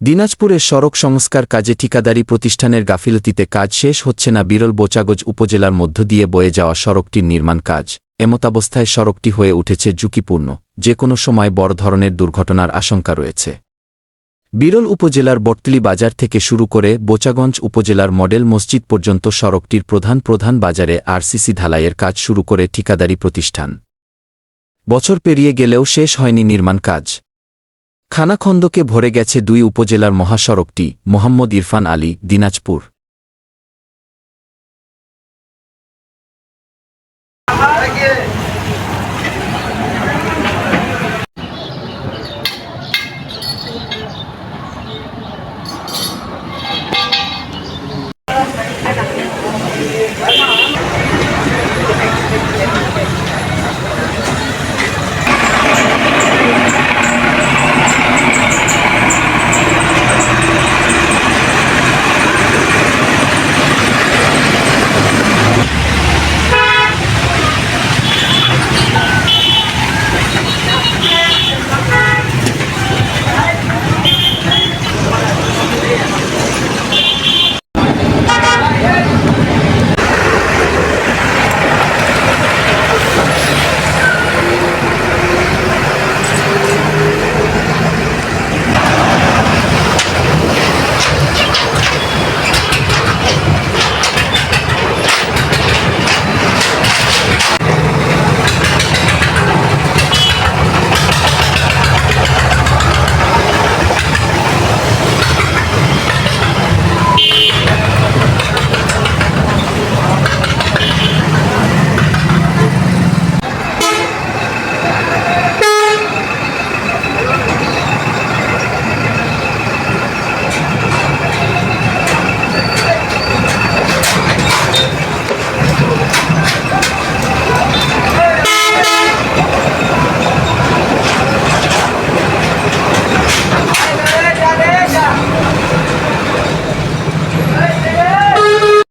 দিনাজপুরের সড়ক সংস্কার কাজে ঠিকাদারি প্রতিষ্ঠানের গাফিলতিতে কাজ শেষ হচ্ছে না বিরল বোচাগজ উপজেলার মধ্য দিয়ে বয়ে যাওয়া সড়কটির নির্মাণ কাজ। এমতাবস্থায় সড়কটি হয়ে উঠেছে ঝুঁকিপূর্ণ যে কোনো সময় বড় ধরনের দুর্ঘটনার আশঙ্কা রয়েছে। বিরল উপজেলার বটতলি বাজার থেকে শুরু করে বোচাগঞ্জ উপজেলার মডেল মসজিদ পর্যন্ত সড়কটির প্রধান প্রধান বাজারে আরসিসি ঢালাইয়ের কাজ শুরু করে ঠিকাদারি প্রতিষ্ঠান। বছর পেরিয়ে গেলেও শেষ হয়নি নির্মাণ কাজ। খানাখন্দকে ভরে গেছে দুই উপজেলার মহাসড়কটি মোহাম্মদ ইরফান আলী দিনাজপুর।